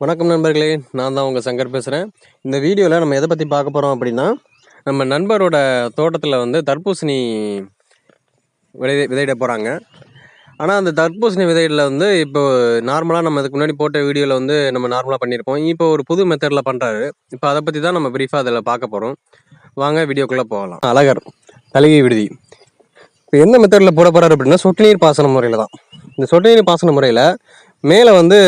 வணக்கம் நண்பர்களே நான் தான் உங்கள் சங்கர் பேசுகிறேன் இந்த வீடியோவில் நம்ம எதை பற்றி பார்க்க போகிறோம் அப்படின்னா நம்ம நண்பரோட தோட்டத்தில் வந்து தர்பூசணி விதை விதையிட போகிறாங்க ஆனால் அந்த தர்பூசணி விதையில வந்து இப்போ நார்மலாக நம்ம இதுக்கு முன்னாடி போட்ட வீடியோவில் வந்து நம்ம நார்மலாக பண்ணியிருப்போம் இப்போ ஒரு புது மெத்தடில் பண்ணுறாரு இப்போ அதை பற்றி தான் நம்ம ப்ரீஃபாக அதில் பார்க்க போகிறோம் வாங்க வீடியோக்குள்ளே போகலாம். அழகர் தலிகை விடுதி. இப்போ எந்த மெத்தடில் போட போகிறாரு அப்படின்னா சொட்டு நீர் பாசன முறையில் தான். இந்த சொட்டு நீர் பாசன முறையில் மேலே வந்து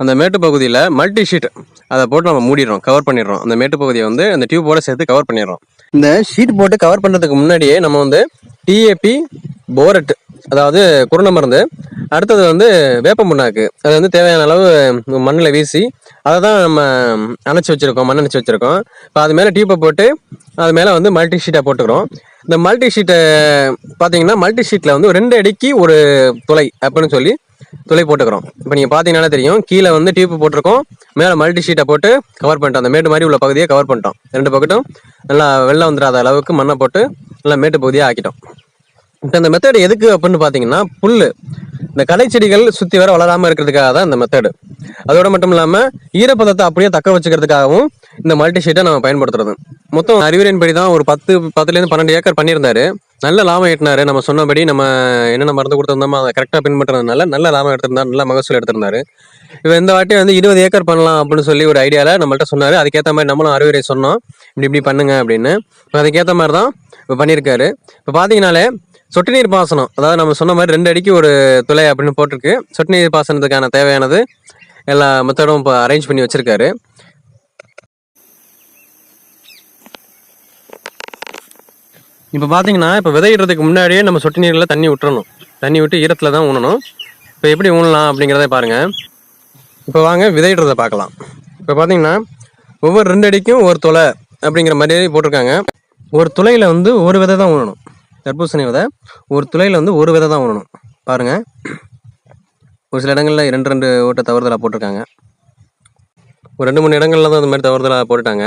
அந்த மேட்டு பகுதியில் மல்டி ஷீட் அதை போட்டு நம்ம மூடிடுறோம் கவர் பண்ணிடுறோம். அந்த மேட்டு பகுதியை வந்து அந்த டியூபோட சேர்த்து கவர் பண்ணிடுறோம். இந்த ஷீட் போட்டு கவர் பண்ணுறதுக்கு முன்னாடியே நம்ம வந்து டிஏபி போரட் அதாவது குருணை மருந்து. அடுத்தது வந்து வேப்ப முன்னாக்கு அது வந்து தேவையான அளவு மண்ணில் வீசி அதை தான் நம்ம அணைச்சி வச்சுருக்கோம் மண் அணைச்சி வச்சுருக்கோம். இப்போ அது மேலே டியூப்பை போட்டு அது மேலே வந்து மல்டி ஷீட்டாக போட்டுக்கிறோம். இந்த மல்டி ஷீட்டை பார்த்தீங்கன்னா மல்டி ஷீட்டில் வந்து ரெண்டு அடிக்கு ஒரு துளை அப்படின்னு சொல்லி துளை போட்டுக்கிறோம். இப்போ நீங்கள் பார்த்தீங்கன்னா தெரியும் கீழே வந்து டியூப் போட்டிருக்கோம் மேலே மல்டி ஷீட்டை போட்டு கவர் பண்ணிட்டோம். அந்த மேட்டு மாதிரி உள்ள பகுதியை கவர் பண்ணிட்டோம். ரெண்டு பக்கட்டும் நல்லா வெள்ளம் வந்துடாத அளவுக்கு மண்ணை போட்டு நல்லா மேட்டு பகுதியாக ஆக்கிட்டோம். இப்போ இந்த மெத்தடு எதுக்கு அப்படின்னு பார்த்தீங்கன்னா புல் இந்த கடை செடிகள் சுற்றி வர வளராமல் இருக்கிறதுக்காக தான் இந்த மெத்தடு அதோட மட்டும் இல்லாமல் ஈரப்பதத்தை அப்படியே தக்க வச்சுக்கிறதுக்காகவும் இந்த மல்டி ஷீட்டை நம்ம பயன்படுத்துறது. மொத்தம் அறிவுரையின்படி தான் ஒரு பத்து பத்துலேருந்து பன்னெண்டு ஏக்கர் பண்ணியிருந்தாரு. நல்ல லாபம் எட்டினாரு நம்ம சொன்னபடி நம்ம என்னென்ன மருந்து கொடுத்துருந்தோமோ அதை கரெக்டாக பின்பற்றதுனால நல்ல லாபம் எடுத்திருந்தார் நல்ல மகசூல் எடுத்திருந்தாரு. இப்போ இந்த வாட்டி வந்து இருபது ஏக்கர் பண்ணலாம் அப்படின்னு சொல்லி ஒரு ஐடியாவில் நம்மள்ட்ட சொன்னார். அதுக்கேற்ற மாதிரி நம்மளும் அறிவுரை சொன்னோம். இப்படி இப்படி பண்ணுங்க அப்படின்னு. இப்போ அதுக்கேற்ற மாதிரி தான் இப்போ பண்ணியிருக்காரு. இப்போ பார்த்தீங்கனாலே சொட்டு நீர் பாசனம். அதாவது நம்ம சொன்ன மாதிரி ரெண்டு அடிக்கு ஒரு துளை அப்படின்னு போட்டிருக்கு. சொட்டு நீர் பாசனத்துக்கான தேவையானது எல்லா மெத்தடும் இப்போ அரேஞ்ச் பண்ணி வச்சிருக்காரு. இப்போ பார்த்தீங்கன்னா இப்போ விதையிடுறதுக்கு முன்னாடியே நம்ம சொட்டு நீரில் தண்ணி விட்டுறணும். தண்ணி விட்டு ஈரத்தில் தான் ஊனணும். இப்போ எப்படி ஊனலாம் அப்படிங்கிறத பாருங்கள் இப்போ வாங்க விதையிடுறத பார்க்கலாம். இப்போ பார்த்தீங்கன்னா ஒவ்வொரு ரெண்டு அடிக்கும் ஒரு துளை அப்படிங்கிற மாதிரி போட்டிருக்காங்க. ஒரு துளையில் வந்து ஒரு விதை தான் ஊனணும். தர்பூசணி விதை. ஒரு துளையில் வந்து ஒரு விதை தான் ஊனணும் பாருங்கள் ஒரு சில இடங்களில் ரெண்டு ரெண்டு ஓட்டை தவறுதலாக போட்டிருக்காங்க. ஒரு ரெண்டு மூணு இடங்கள்ல தான் அந்த மாதிரி தவறுதலாக போட்டுட்டாங்க.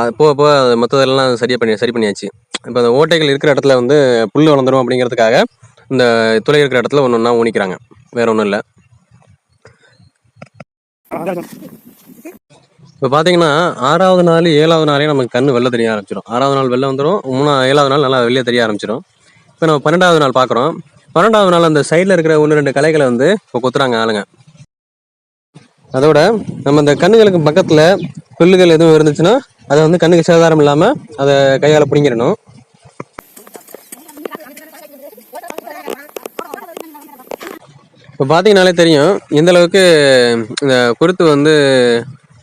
அது போக போக அது மற்றதெல்லாம் சரியாக பண்ணி சரி பண்ணியாச்சு. இப்போ அந்த ஓட்டைகள் இருக்கிற இடத்துல வந்து புல் வளர்ந்துரும் அப்படிங்கிறதுக்காக இந்த துளை இருக்கிற இடத்துல ஒன்று ஒன்றா ஊனிக்கிறாங்க. வேற ஒன்றும் இல்லை. இப்போ பார்த்தீங்கன்னா ஆறாவது நாள் ஏழாவது நாளே நமக்கு கண் வெளில தெரிய ஆரம்பிச்சிடும் ஆறாவது நாள் வெளில வந்துடும் மூணா ஏழாவது நாள் நல்லா வெளியே தெரிய ஆரம்பிச்சிடும் இப்போ நம்ம பன்னெண்டாவது நாள் பார்க்குறோம் பன்னெண்டாவது நாள் அந்த சைடில் இருக்கிற ஒன்று ரெண்டு கலைகளை வந்து இப்போ கொத்துறாங்க ஆளுங்க. அதோட நம்ம இந்த கண்ணுகளுக்கு பக்கத்தில் புல்லுகள் எதுவும் இருந்துச்சுன்னா அதை வந்து கண்ணுக்கு சேதாரம் இல்லாமல் அதை கையால் பிடிங்கிடணும். இப்போ பார்த்தீங்கனாலே தெரியும் எந்த அளவுக்கு இந்த குருத்து வந்து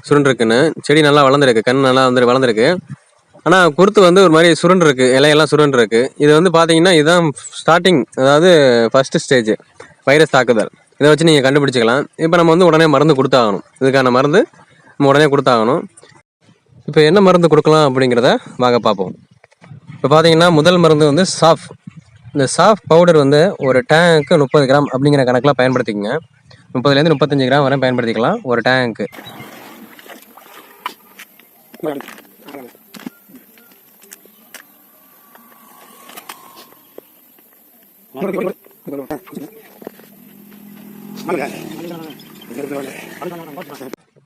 சுருண்டுருக்குன்னு. செடி நல்லா வளர்ந்துருக்கு கண் நல்லா வந்து வளர்ந்துருக்கு. ஆனால் குருத்து வந்து ஒரு மாதிரி சுருண்டுருக்கு இலையெல்லாம் சுருண்டுருக்கு. இது வந்து பார்த்தீங்கன்னா இதுதான் ஸ்டார்டிங் அதாவது ஃபர்ஸ்ட் ஸ்டேஜ் வைரஸ் தாக்குதல். இதை வச்சு நீங்கள் கண்டுபிடிச்சிக்கலாம். இப்போ நம்ம வந்து உடனே மருந்து கொடுத்தாகணும். இதுக்கான மருந்து நம்ம உடனே கொடுத்தாகணும். இப்போ என்ன மருந்து கொடுக்கலாம் அப்படிங்கிறத வாங்க பார்ப்போம். இப்போ பார்த்தீங்கன்னா முதல் மருந்து வந்து சாஃப். இந்த சாஃப் பவுடர் வந்து ஒரு டேங்க்கு முப்பது கிராம் அப்படிங்கிற கணக்கில் பயன்படுத்திக்கங்க. முப்பதுலேருந்து முப்பத்தஞ்சு கிராம் வரை பயன்படுத்திக்கலாம் ஒரு டேங்க்கு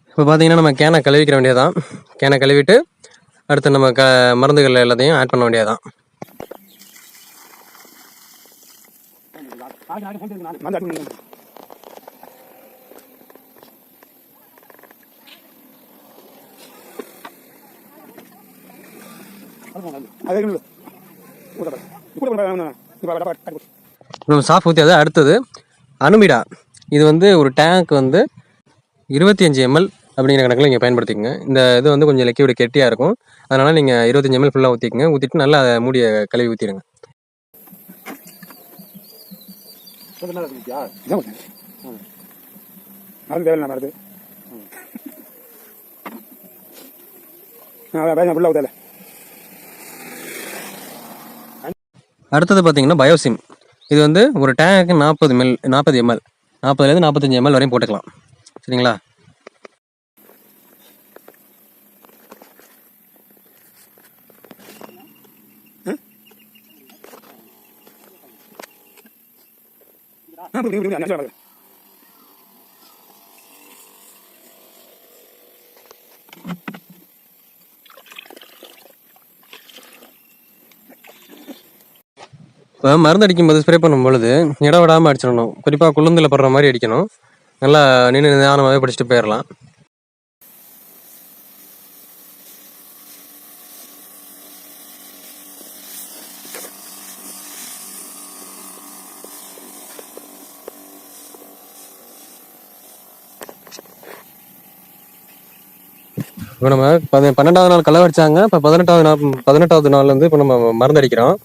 இப்போ பார்த்தீங்கன்னா நம்ம கேனை கழுவிக்கிற வேண்டியதான் கேனை கழுவிட்டு அடுத்து நம்ம க மருந்துகள் எல்லாத்தையும் ஆட் பண்ண வேண்டியதான் நம்ம சாஃப் ஊற்றி அதை அடுத்தது அனுமிடா. இது வந்து ஒரு டேங்க் வந்து இருபத்தி அஞ்சு எம்எல் அப்படிங்கிற கணக்கில் நீங்கள் பயன்படுத்திக்கங்க. இந்த இது வந்து கொஞ்சம் லிக்விட் கெட்டியாக இருக்கும். அதனால் நீங்கள் இருபத்தஞ்சி எம்எல் ஃபுல்லாக ஊற்றிக்கங்க ஊற்றிட்டு நல்லா அதை மூடிய கழுவி ஊற்றிடுங்க மருந்து ஃபுல்லாக அடுத்தது பார்த்தீங்கன்னா பயோசிம். இது வந்து ஒரு டேங்க்கு நாற்பது மில் நாற்பது எம்எல் நாற்பதுலேருந்து நாற்பத்தஞ்சு எம்எல் வரையும் போட்டுக்கலாம். சரிங்களா? இப்போ மருந்து அடிக்கும்போது ஸ்ப்ரே பண்ணும் பொழுது இடம் விடாமல் அடிச்சிடணும். குறிப்பாக குளுந்தில் படுற மாதிரி அடிக்கணும். நல்லா நின்று நிதானமாகவே படிச்சுட்டு போயிடலாம் இப்போ நம்ம பதி பன்னெண்டாவது நாள் களை வடிச்சாங்க இப்போ பதினெட்டாவது நாள் பதினெட்டாவது நாள் வந்து இப்போ நம்ம மருந்து அடிக்கிறோம்.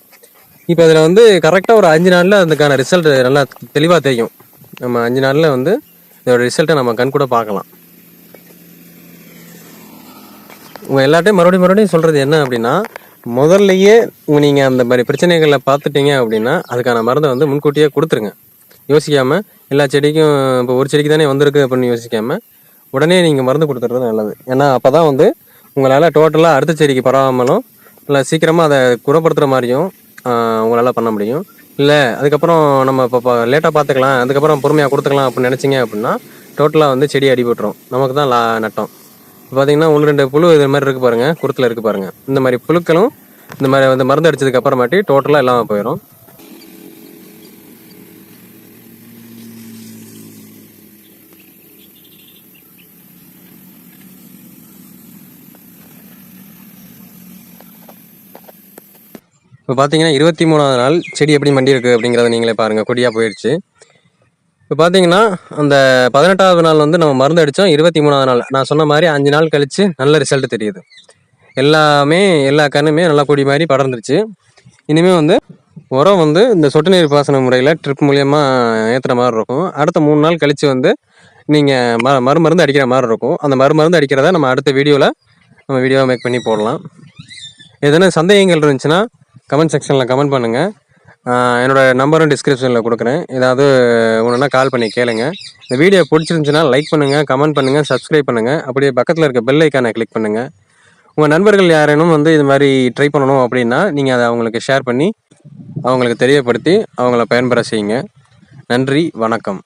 இப்போ அதில் வந்து கரெக்டாக ஒரு அஞ்சு நாளில் அதுக்கான ரிசல்ட் நல்லா தெளிவாக தெரியும். நம்ம அஞ்சு நாளில் வந்து இதோட ரிசல்ட்டை நம்ம கண் கூட பார்க்கலாம். உங்கள் எல்லாட்டையும் மறுபடியும் மறுபடியும் சொல்கிறது என்ன அப்படின்னா முதல்லையே நீங்கள் அந்த மாதிரி பிரச்சனைகளை பார்த்துட்டீங்க அப்படின்னா அதுக்கான மருந்தை வந்து முன்கூட்டியே கொடுத்துருங்க. யோசிக்காமல் எல்லா செடிக்கும் இப்போ ஒரு செடிக்கு தானே வந்திருக்கு அப்படின்னு யோசிக்காமல் உடனே நீங்கள் மருந்து கொடுத்துறது நல்லது. ஏன்னா அப்போ தான் வந்து உங்களால் டோட்டலாக அடுத்த செடிக்கு பரவாமலும் இல்லை சீக்கிரமாக அதை குணப்படுத்துகிற மாதிரியும் உங்களால் பண்ண முடியும். இல்லை அதுக்கப்புறம் நம்ம இப்போ லேட்டாக பார்த்துக்கலாம் அதுக்கப்புறம் பொறுமையாக கொடுத்துக்கலாம் அப்படின்னு நினச்சிங்க அப்படின்னா டோட்டலாக வந்து செடி அடிபட்டுரும் நமக்கு தான் லா நட்டம். இப்போ பார்த்தீங்கன்னா ஒன்று ரெண்டு புழு இது மாதிரி இருக்குது பாருங்கள் குருத்தில் இருக்குது பாருங்கள் இந்த மாதிரி புழுக்களும் இந்த மாதிரி வந்து மருந்து அடிச்சதுக்கு அப்புறமாட்டி டோட்டலாக இல்லாமல் போயிடும் இப்போ பார்த்தீங்கன்னா இருபத்தி மூணாவது நாள் செடி எப்படி மண்டி இருக்குது அப்படிங்கிறத நீங்களே பாருங்கள் கொடியாக போயிடுச்சு. இப்போ பார்த்தீங்கன்னா அந்த பதினெட்டாவது நாள் வந்து நம்ம மருந்து அடித்தோம் இருபத்தி மூணாவது நாள். நான் சொன்ன மாதிரி அஞ்சு நாள் கழித்து நல்ல ரிசல்ட் தெரியுது. எல்லாமே எல்லா கண்ணுமே நல்லா கொடி மாதிரி படர்ந்துருச்சு. இனிமேல் வந்து உரம் வந்து இந்த சொட்டு நீர் பாசன முறையில் ட்ரிப் மூலியமாக ஏற்றுற மாதிரி இருக்கும். அடுத்த மூணு நாள் கழித்து வந்து நீங்கள் ம மறுமருந்து அடிக்கிற மாதிரி இருக்கும். அந்த மறுமருந்து அடிக்கிறத நம்ம அடுத்த வீடியோவில் நம்ம வீடியோவை மேக் பண்ணி போடலாம். எதனா சந்தேகங்கள் இருந்துச்சுன்னா கமெண்ட் செக்ஷனில் கமெண்ட் பண்ணுங்கள் என்னோட நம்பரும் டிஸ்கிரிப்ஷனில் கொடுக்குறேன். ஏதாவது ஒன்றுனா கால் பண்ணி கேளுங்க. இந்த வீடியோ பிடிச்சிருந்துச்சுன்னா லைக் பண்ணுங்கள் கமெண்ட் பண்ணுங்கள் சப்ஸ்கிரைப் பண்ணுங்கள் அப்படியே பக்கத்தில் இருக்க பெல் ஐக்கானை கிளிக் பண்ணுங்கள் உங்கள் நண்பர்கள் யாரேனும் வந்து இது மாதிரி ட்ரை பண்ணணும் அப்படின்னா நீங்கள் அதை அவங்களுக்கு ஷேர் பண்ணி அவங்களுக்கு தெரியப்படுத்தி அவங்கள பயன்பெற செய்யுங்க. நன்றி வணக்கம்.